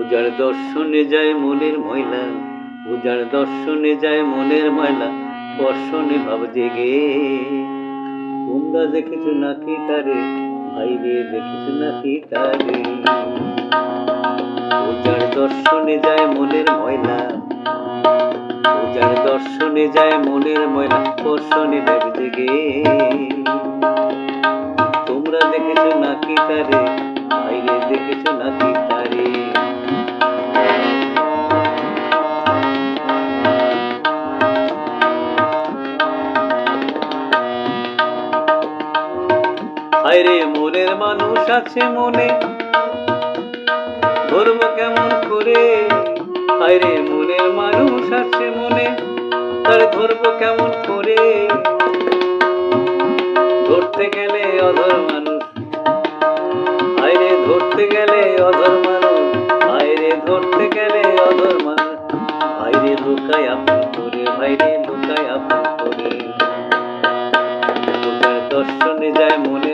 উজার দর্শনে যায় মনের ময়লা, উজার দর্শনে যায় মনের ময়লা, দর্শনে ভাব জেগে। তোমরা দেখেছ নাকি তারে ভাইরে দেখেছ নাকি তারে? উজার দর্শনে যায় মনের ময়লা, উজার দর্শনে যায় মনের ময়লা, দর্শনে ভাব জেগে। তোমরা দেখেছ নাকি তারে ভাইরে দেখেছ নাকি হায়রে মনের মানুষ আছে মনে। ধরবো কেমন করে? হায়রে মনের মানুষ আছে মনে। তারে ধরবো কেমন করে? ধরতে গেলে অধর মানুষ। হায়রে ধরতে গেলে অধর মানুষ। হায়রে ধরতে গেলে অধর মানুষ। ভাইরে লুকায় আপন করে ভাইরে লুকায় আপন করে। দর্শনে যায় মনের